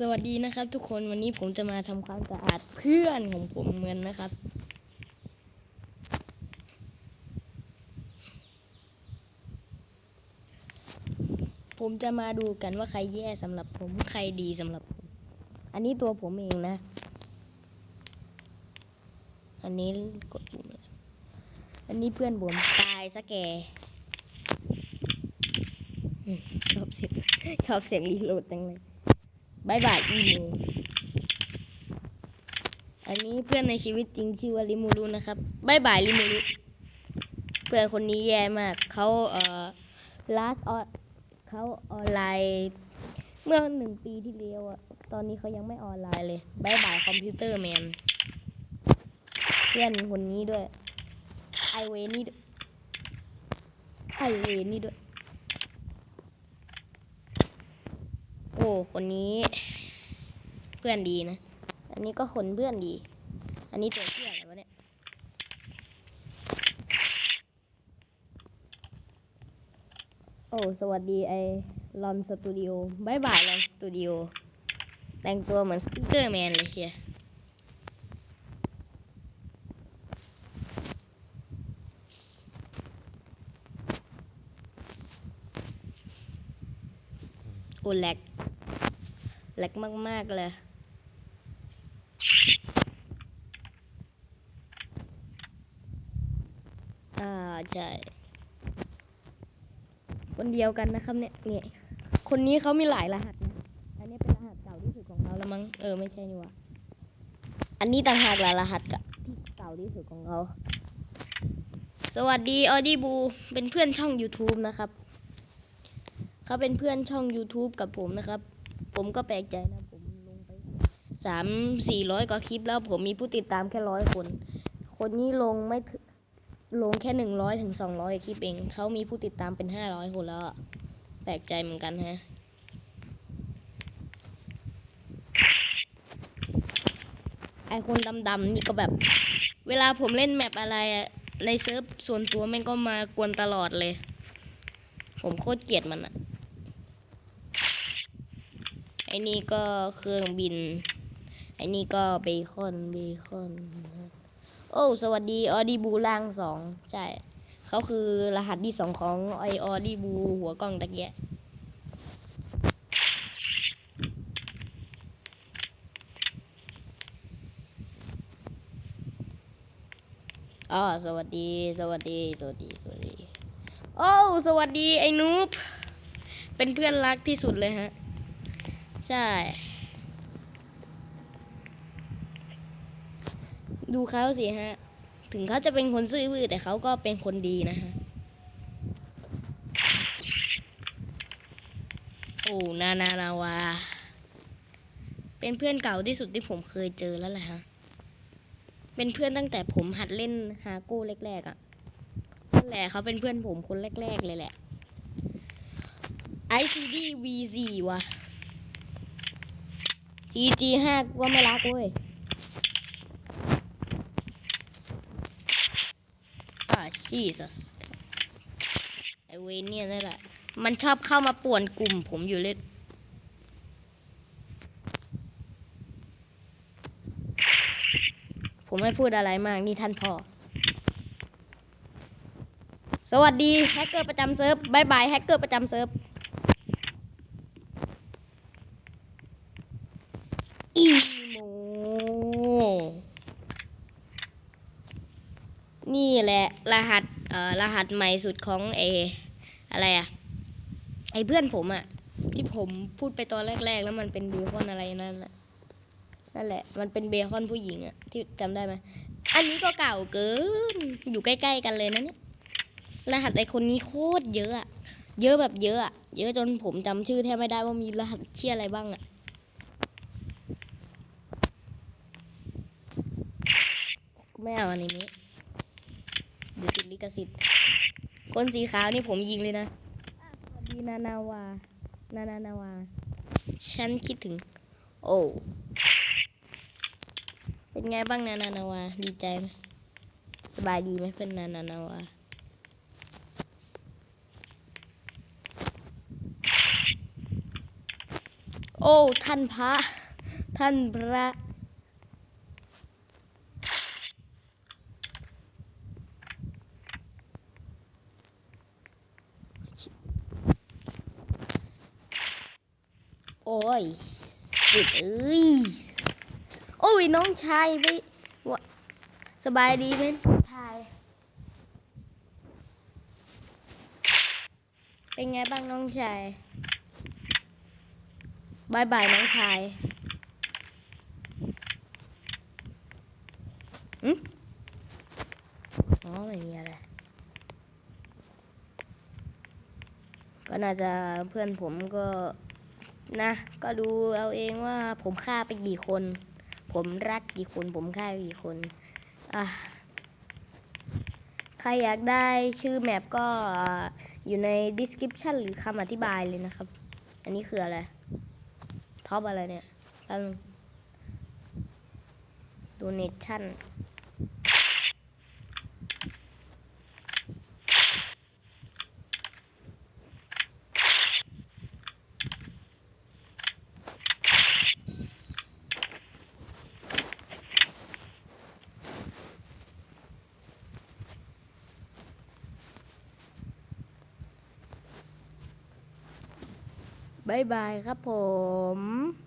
สวัสดีนะครับทุกคนวันนี้ผมจะมาทำความสะอาดเพื่อนของผมเหมือนนะครับ ผมจะมาดูกันว่าใครแย่สำหรับผมใครดีสำหรับผม อันนี้ตัวผมเองนะ อันนี้กดปุ่มอันนี้เพื่อนผมตายซะแกชอบเสียงชอบเสียงรีโหลดจังเลย บายบายอีโมอันนี้เพื่อนในชีวิตจริงชื่อว่าลิมูรุนะครับบายบายลิมูรุเพื่อนคนนี้แย่มากเขาเอ่อ last on เขาออนไลน์เมื่อหนึ่งปีที่แล้วอะตอนนี้เขายังไม่ออนไลน์เลยบายบายคอมพิวเตอร์แมนเพื่อนคนนี้ด้วยไอเวนี่ด้วยไอเวนี่ด้วย โอ้คนนี้ เพื่อนดีนะ อันนี้ก็คนเพื่อนดี อันนี้ตัวเพื่อนอะไรวะเนี่ยโอ้สวัสดีไอลอนสตูดิโอบายบายลอนสตูดิโอแต่งตัวเหมือนสปีกเกอร์แมนเลยเชียโอ้แหลก แหลกมาก ๆ เลย อ่า ใช่ คนเดียวกันนะครับเนี่ยเนี่ย คนนี้เขามีหลายรหัสนะ อันนี้เป็นรหัสเก่าที่สุดของเขาแล้วมั้ง เออ ไม่ใช่นี่ว่าอันนี้ต่างหากหละรหัสกะที่เก่าที่สุดของเขาสวัสดีออดี้บู เป็นเพื่อนช่อง YouTube นะครับ เขาเป็นเพื่อนช่อง YouTube กับผมนะครับ ผมก็แปลกใจนะผมลงไปสามสี่ร้อยกว่าคลิปแล้วผมมีผู้ติดตามแค่ร้อยคน คนนี้ลงไม่ลงแค่หนึ่งร้อยถึงสองร้อยคลิปเองเขามีผู้ติดตามเป็นห้าร้อยคนแล้วแปลกใจเหมือนกันฮะไอคนดำๆนี่ก็แบบ เวลาผมเล่นแมปอะไรอะในเซิร์ฟส่วนตัวแม่งก็มากวนตลอดเลย ผมโคตรเกลียดมันอะ อ้นี่ก็เครื่องบินไอ้นี่ก็เบคอนเบคอนโอ้สวัสดีออดีบูล่างสองใช่เขาคือรหัสที่สองของไอออดีบูหัวกล้องตะเกียอ๋อสวัสดีสวัสดีสวัสดีสวัสดีโอ้สวัสดีไอ้นูบเป็นเพื่อนรักที่สุดเลยฮะ ใช่ ดูเขาสิฮะ ถึงเขาจะเป็นคนซื่อบื้อแต่เขาก็เป็นคนดีนะฮะ โอ้นานานาวา เป็นเพื่อนเก่าที่สุดที่ผมเคยเจอแล้วแหละฮะ เป็นเพื่อนตั้งแต่ผมหัดเล่นฮาโก้แรกๆอะ่ะนั่นแหละเขาเป็นเพื่อนผมคนแรก ๆ เลยแหละ ICD V4 ว่ะ CG 5ก็ไม่รักเว้ยอ่า Jesus ไอเวนเนี่ยนั่แหละมันชอบเข้ามาป่วนกลุ่มผมอยู่เลยผมไม่พูดอะไรมาก นี่ท่านพ่อ สวัสดี แฮกเกอร์ประจำเซิร์ฟบายบาย แฮกเกอร์ประจำเซิร์ฟ อีโมนี่แหละ รหัสเอ่อรหัสใหม่สุดของเออะไรอะไอเพื่อนผมอะที่ผมพูดไปตอนแรก ๆ แล้วมันเป็นเบคอนอะไรนั่นแหละนั่นแหละ มันเป็นเบคอนผู้หญิงอะที่จำได้ไหมอันนี้ก็เก่าเกินอยู่ใกล้ ๆ กันเลยนะเนี่ยรหัสไอคนนี้โคตรเยอะอะเยอะแบบเยอะอะเยอะจนผมจำชื่อแทบไม่ได้ว่ามีรหัสเชี่ยอะไรบ้างอะ ไม่เอาอันนี้เดี๋ยวติดลิขสิทธิ์ คนสีขาวนี่ผมยิงเลยนะอะสวัสดีนานาวา นานานาวา ฉันคิดถึง โอ้เป็นไงบ้างนานานาวา ดีใจไหมสบายดีไหมเพื่อนนานานาวาโโอ้ ท่านพระ ท่านพระ ยสุดเอ้ย โอ้ยน้องชายไปวะสบายดีไหมชายเป็นไงบ้างน้องชายบายบายน้องชายอืมอ๋อไม่มีอะไร ก็น่าจะเพื่อนผมก็ นะ ก็ดูเอาเองว่าผมฆ่าไปกี่คน ผมรักกี่คน ผมฆ่ากี่คน อะ ใครอยากได้ชื่อแมปก็อ่าอยู่ใน description หรือคำอธิบายเลยนะครับ อันนี้คืออะไร ท็อปอะไรเนี่ยแล้ว donation บายบายครับผม